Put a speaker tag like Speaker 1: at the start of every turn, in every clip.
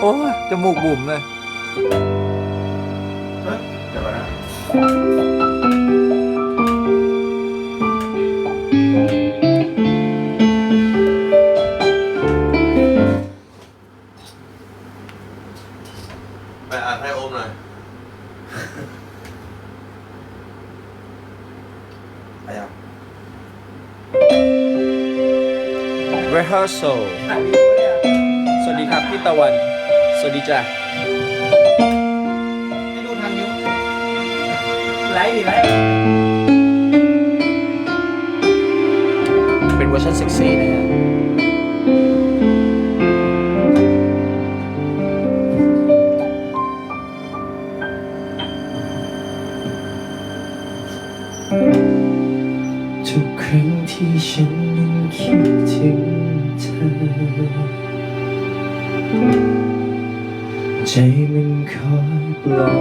Speaker 1: โอ้ยจมูกบุ๋มเลย
Speaker 2: เดี๋ยวก่อนนะไปอ่านให้โอมหน่อยไปยัง
Speaker 1: rehearsal สวัสดีครับพี่ตะวัน สวัสดีจ้ะ
Speaker 3: ให้ดูทางนิ้วไลฟ์ดิไลฟ์
Speaker 1: เป็นเวอร์ชันเซ็กซี่นะฮะ
Speaker 4: ทุกครั้งที่ฉันนั้นคิดถึงเธอ ใจมันคอยปลอ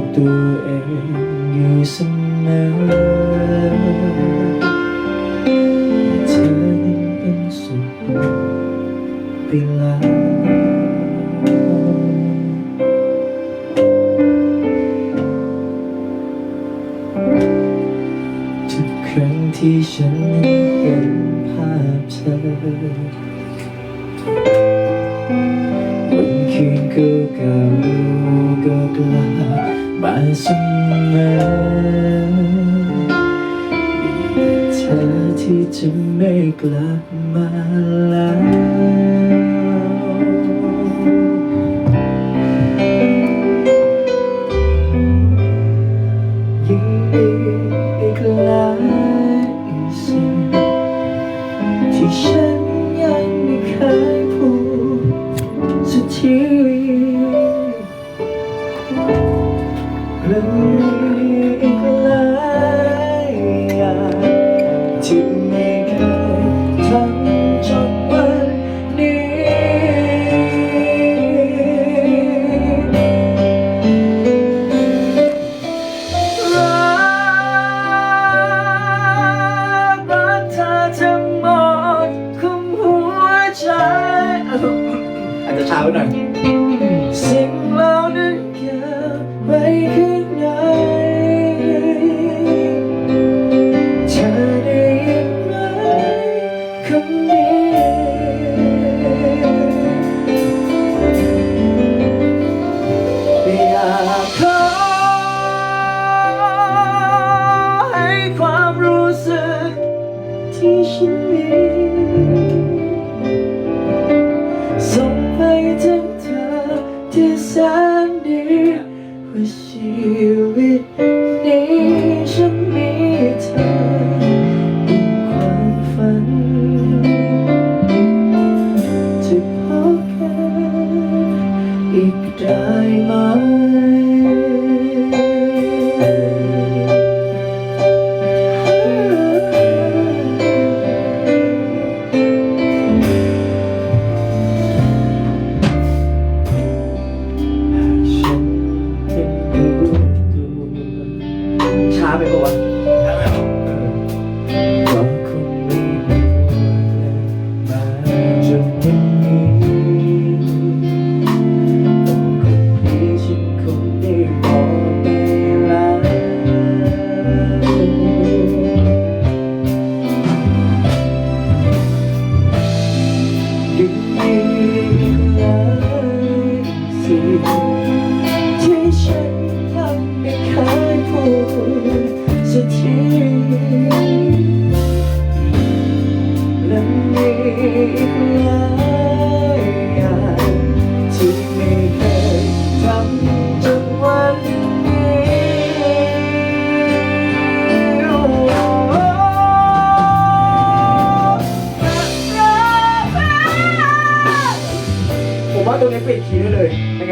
Speaker 4: บตัวเองอยู่เสมอเธอนั้นเป็นสุขไปแล้วทุกครั้งที่ฉันเห็นภาพเธอ ก่าๆก็กลับมาเสมอมีเธอที่จะไม่กลับมาแล้ว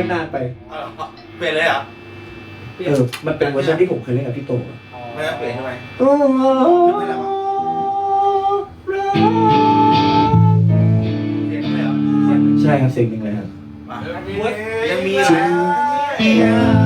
Speaker 4: นนานไปเอาเหรอเปลี่ยนเลย
Speaker 2: เหรอเอ
Speaker 4: อมันเป็นเวอร์ชันที่ผมเคยเล่นกับพี่โตอะ
Speaker 2: ไม่งั้นเปลี่ยนทำไม
Speaker 4: โอ้โห
Speaker 2: เปลี่ยนทำไมเหรอ
Speaker 4: ใช่ครับเสียงหนึ่งเลยครับ
Speaker 2: มายังมี
Speaker 4: จริง
Speaker 2: มี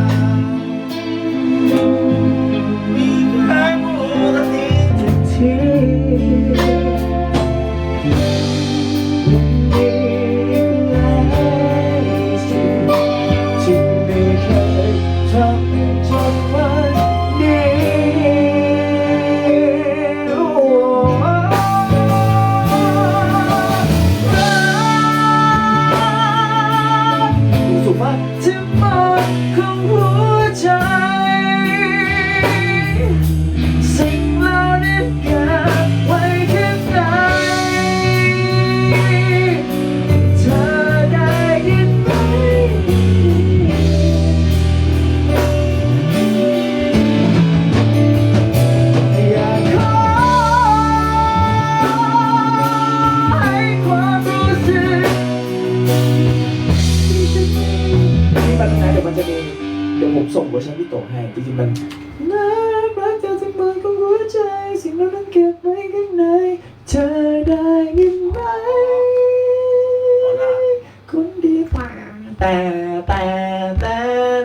Speaker 2: แต่
Speaker 5: แต่แต่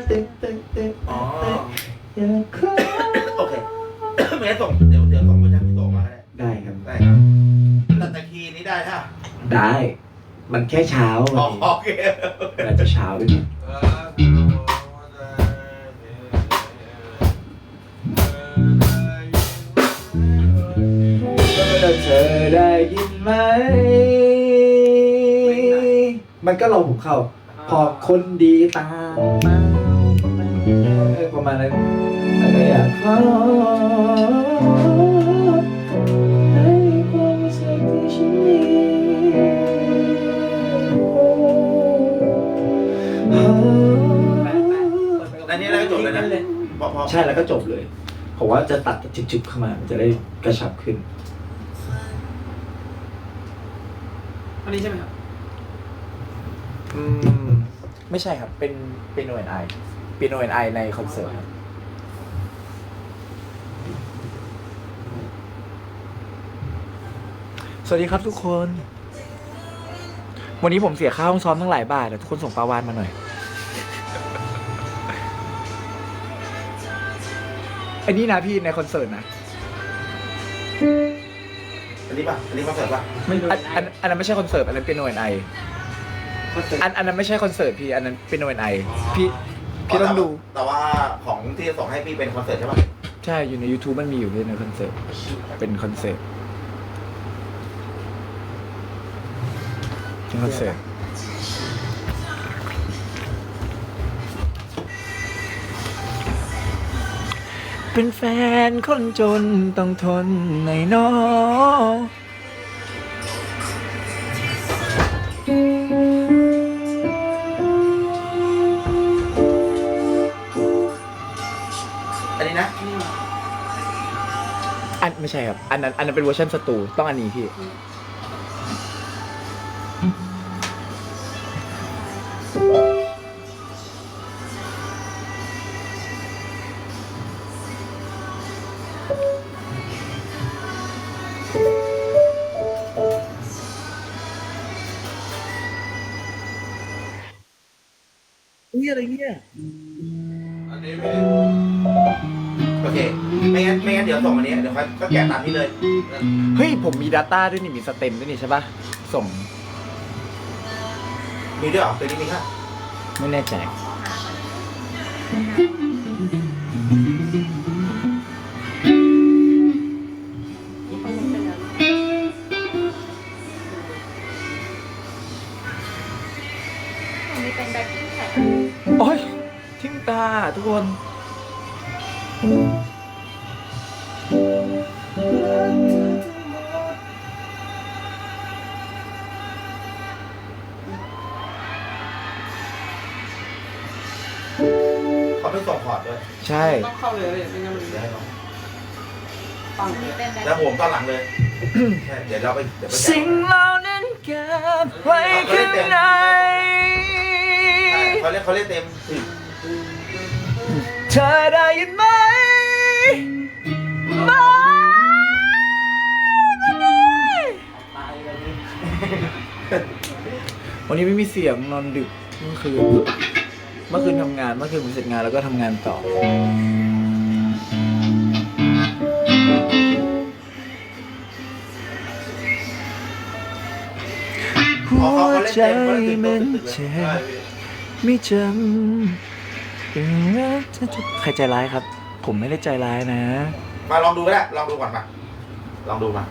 Speaker 5: ตึ๊ดตึ๊ดตึ๊ด
Speaker 2: อ๋อ
Speaker 5: อยากขอ
Speaker 2: โอเคไม่งั้นส่งเดี๋ยวเดี๋ยวส่งเวอร์ชันพี่โตมาก็ได้
Speaker 5: ได้ครับ
Speaker 2: ได้ครับแต่ตะคีย์นี้ได้ค่ะ
Speaker 5: ได้ มันแค่เช้า
Speaker 2: อ๋อ
Speaker 5: วันนี้
Speaker 2: โอเค
Speaker 5: อาจจะเช้าไปหน่อยเธอได้ยินไหม มันก็ลองผมเข้า พอคนดีตามมาเออประมาณนั้นแล้วก็อยากขอให้ความรู้สึกที่ฉันมี
Speaker 2: อันนี้แล้วก็จบเลยนะพอพอ
Speaker 5: ใช่แล้วก็จบเลยผมว่าจะตัดจิบๆเข้ามามันจะได้กระชับขึ้น
Speaker 1: อันนี้ใช่ไหมครับ
Speaker 4: อืม ไม่ใช่ครับ เป็นเป็นโนเอ็นไอเป็นโนเอ็นไอในคอนเสิร์ตครับสวัสดีครับทุกคน วันนี้ผมเสียค่าห้องซ้อมทั้งหลายบาทแต่ทุกคนส่งปลาวานมาหน่อย อันนี้นะพี่ในคอนเสิร์ตนะ
Speaker 2: อันนี้ป่ะ อันนี้คอนเสิร์ตป่ะ
Speaker 1: ไม่รู้
Speaker 4: อันอันอันนั้นไม่ใช่คอนเสิร์ตอันนั้นเป็นโนเอ็นไอ อันอันนั้นไม่ใช่คอนเสิร์ตพี่อันนั้นเป็นโนเอ็นไอพี่พี่ต้องดู
Speaker 2: แต่ว่าของที่จะส่งให้พี่เป็นคอนเสิร์ตใช่ป่ะ
Speaker 4: ใช่อยู่ใน YouTube มันมีอยู่ด้วยในคอนเสิร์ตเป็นคอนเสิร์ตเป็นคอนเสิร์ตเป็นแฟนคนจนต้องทนในน้อง
Speaker 2: อันนี้นะ
Speaker 4: อันไม่ใช่ครับ อันนั้นอันนั้นเป็นเวอร์ชันสตู ต้องอันนี้พี่ ไม่
Speaker 2: งั้นไม่งั้นเดี๋ยวส่งอันนี้เดี๋ยวค่อยก็แกะตามนี้เลย
Speaker 4: เฮ้ย ผมมี Data ด้วยนี่ มีสเต็มด้วยนี่ใช่ปะส่ง
Speaker 2: มีด้วยเหรอตัวนี้มีค่ะ
Speaker 4: ไม่แน่ใจ
Speaker 6: อันนี้เป็นแบ็คกิ้งแท็ก
Speaker 4: โอ้ย ทิ้งตาทุกคน
Speaker 2: เขาไม่ส่งพอร์ตด้วย
Speaker 4: ใช่
Speaker 1: ต้องเข้าเลยไม่งั้นมัน
Speaker 2: เดี๋ยวให้น้อง
Speaker 1: ปัง
Speaker 6: อัน
Speaker 1: เล
Speaker 6: นี้
Speaker 1: ย
Speaker 6: เป็นแบ็ค
Speaker 2: แล้วผมตอนหลังเลยใช่เดี๋ยวเราไปเดี๋ยวไปแกะ
Speaker 4: สิ่งเหล่านั้นเก็บไว้ข้างใน
Speaker 2: ใช่เขาเรียกเขาเรียกเต็มถึง
Speaker 4: เธอได้ยินไหมไหม
Speaker 1: ตายเลยนี่
Speaker 4: วันนี้ไม่มีเสียงนอนดึกเมื่อคืน เมื่อคืนทำงานเมื่อคืนผมเสร็จงานแล้วก็ทำงานต่อ หั
Speaker 2: อ๋อเขา
Speaker 4: ว
Speaker 2: เขาเล่น
Speaker 4: ใจ
Speaker 2: เต็มเขาเล่นเต็ม
Speaker 4: มัน
Speaker 2: ตึกๆ
Speaker 4: เจ็
Speaker 2: เลย
Speaker 4: บไม่จำเป็นรักเธอจะใครใจร้ายครับ ผมไม่ได้ใจร้ายนะ
Speaker 2: มาลองดูก็ได้ลองดูก่อนมาลองดูมา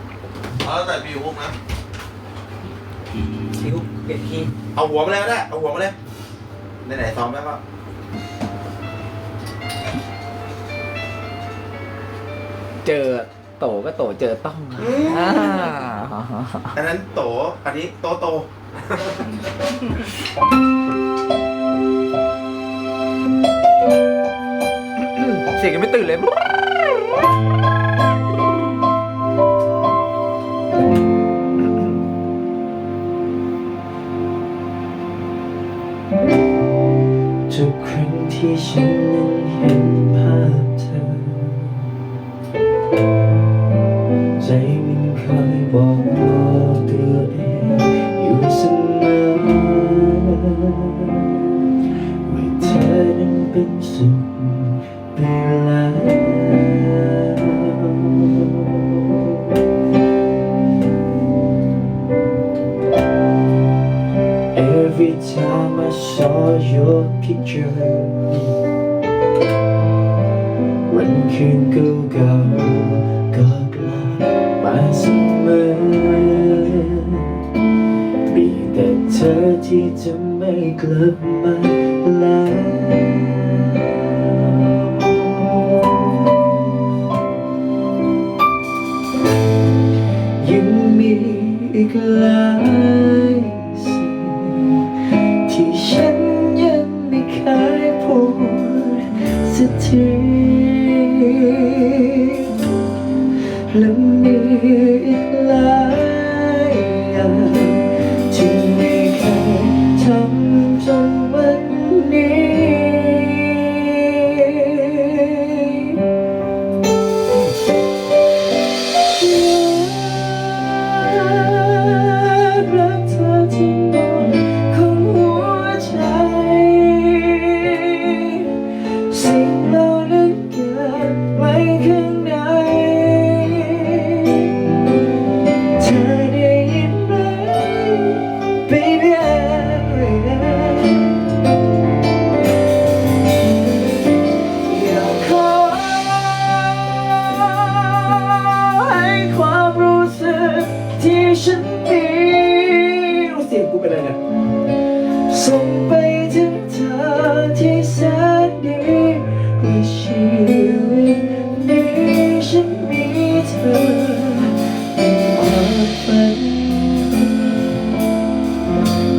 Speaker 7: แล้วแต่พี่ฮุกนะ
Speaker 1: คิวเปลี่ยนคีย์
Speaker 2: เอาหัวมาเลยก็ได้เอาหัวมาเลย ไหนๆซ้อมแล้วก็
Speaker 4: เจอโตก็โตเจอต้องอ่า
Speaker 2: อันนั้นโตอันนี้โตโต
Speaker 4: เสียงยังไม่ตื่นเลย
Speaker 5: ทุกครั้งที่ฉันนั้นเห็น
Speaker 4: คืนเก่าๆก็กลับมาเสมอมีแต่เธอที่จะไม่กลับมาแล้วยังมีอีกหลาย Lamir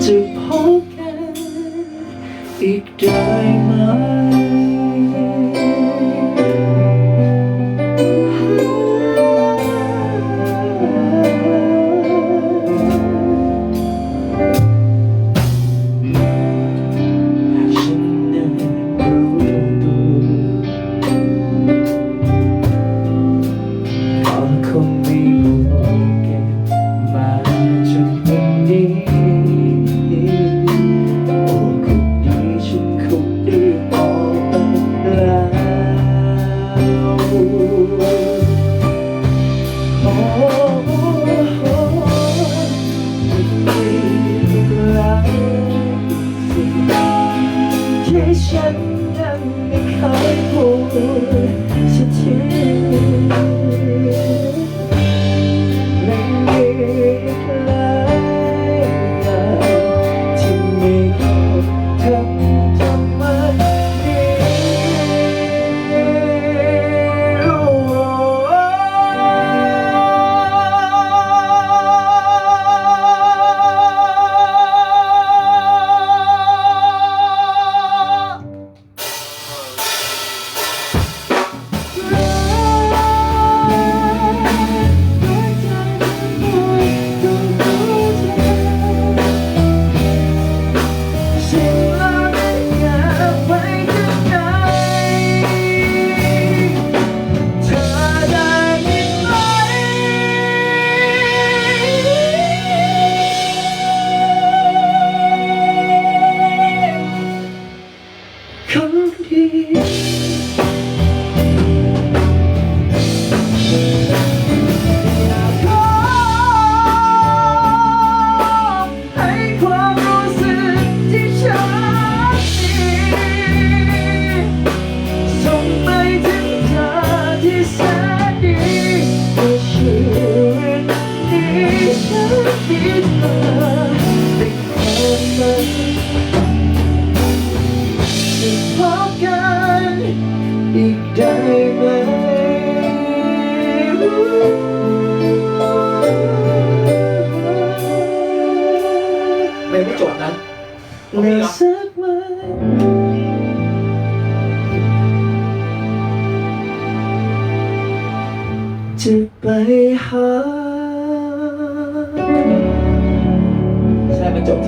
Speaker 4: to poke it. Ik.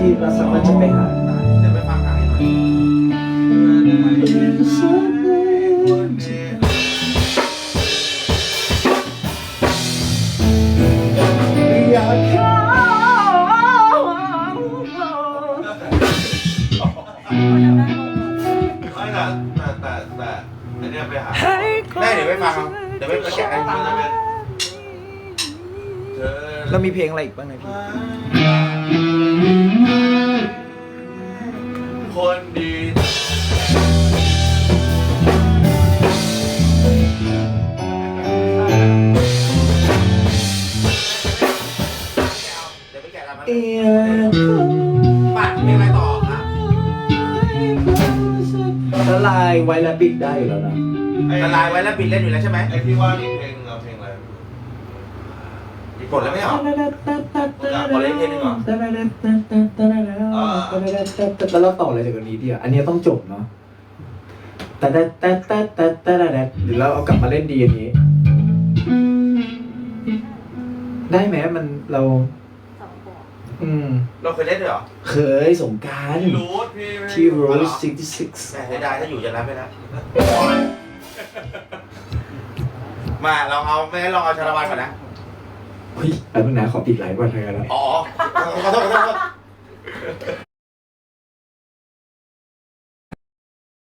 Speaker 4: ir para Savante Ferrari. อยู่แล้วนะ
Speaker 2: ละลายไว้แล้วปิดเล่นอยู่แล้วใช่ไหม
Speaker 5: ไอ้ที่ว่านี่เพลงเราเพลงอะไร
Speaker 2: กดแล้วไม่เหรอ
Speaker 4: แล้วเราต่ออะไรจากอันนี้ดีอะอันนี้ต้องจบเนาะแต่แต่แต่แต่แต่แต่แต่หรือเราเอากลับมาเล่นดีอันนี้ ได้ไหมมันเรา
Speaker 6: สองบวก
Speaker 4: อืม
Speaker 2: เราเคยเล่นด้วยเหรอ
Speaker 4: เคยสงกราร
Speaker 5: รู้พี่
Speaker 4: ที่ Rose 66
Speaker 2: แต่เสียดายถ้าอยู่จะรับไปแล้ว มาลองเอาไม่งั้นลองเอาชาละวันก่อนนะ
Speaker 4: เฮ้ยแป๊บนึงนะขอปิดไลฟ์ก่อนเถอะนะ
Speaker 2: อ๋อขอโทษขอโทษขอโทษ